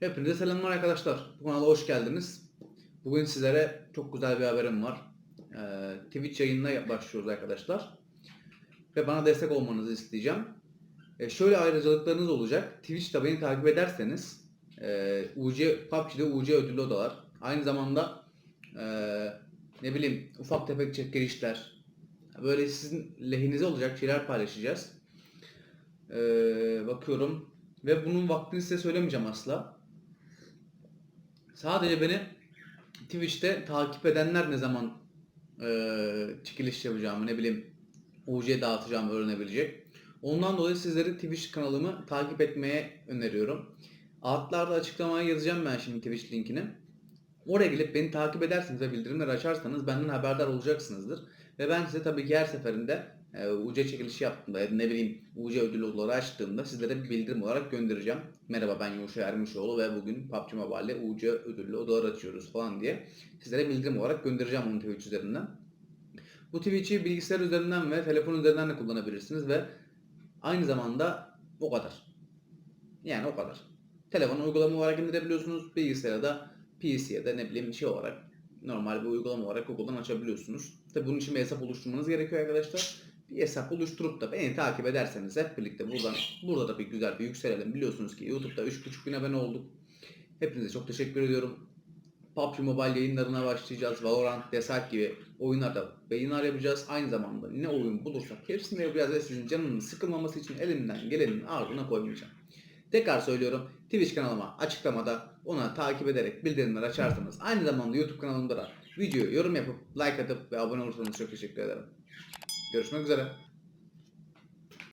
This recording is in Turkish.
Hepinize selamlar arkadaşlar. Bu kanala hoş geldiniz. Bugün sizlere çok güzel bir haberim var. Ee, Twitch yayınına başlıyoruz arkadaşlar. Ve bana destek olmanızı isteyeceğim. Ee, şöyle ayrıcalıklarınız olacak. Twitch'te beni takip ederseniz e, UC, PUBG'de UC ödüllü odalar. Aynı zamanda e, ne bileyim ufak tefek çekilişler. Böyle sizin lehinize olacak şeyler paylaşacağız. Ee, bakıyorum. Ve bunun vaktini size söylemeyeceğim asla. Sadece beni Twitch'te takip edenler ne zaman eee çekiliş yapacağımı ne bileyim UC dağıtacağımı öğrenebilecek. Ondan dolayı sizleri Twitch kanalımı takip etmeye öneriyorum. Altlarda açıklamaya yazacağım ben şimdi Twitch linkini. Oraya gelip beni takip edersiniz ve bildirimleri açarsanız benden haberdar olacaksınızdır. Ve ben size tabii ki her seferinde e, UC çekilişi yaptığımda ya ne bileyim UC ödül odaları açtığımda sizlere bir bildirim olarak göndereceğim. Merhaba ben Yuşa Ermişoğlu ve bugün PUBG Mobile'de UC ödüllü odalar açıyoruz falan diye sizlere bildirim olarak göndereceğim onu Twitch üzerinden. Bu Twitch'i bilgisayar üzerinden ve telefon üzerinden de kullanabilirsiniz ve aynı zamanda o kadar. Yani o kadar. Telefon uygulama olarak indirebiliyorsunuz. Bilgisayara da PC'ye de ne bileyim şey olarak normal bir uygulama olarak Google'dan açabiliyorsunuz. Tabi bunun için bir hesap oluşturmanız gerekiyor arkadaşlar. Bir hesap oluşturup da beni takip ederseniz hep birlikte buradan burada da bir güzel bir yükselelim. Biliyorsunuz ki YouTube'da 3.5 bin abone olduk. Hepinize çok teşekkür ediyorum. PUBG Mobile yayınlarına başlayacağız. Valorant, Desert gibi oyunlarda yayınlar yapacağız. Aynı zamanda ne oyun bulursak hepsini yapacağız ve sizin canınız sıkılmaması için elimden gelenin ardına koymayacağım. Tekrar söylüyorum Twitch kanalıma açıklamada ona takip ederek bildirimleri açarsanız aynı zamanda YouTube kanalımda da videoyu yorum yapıp like atıp ve abone olursanız çok teşekkür ederim. Görüşmek üzere.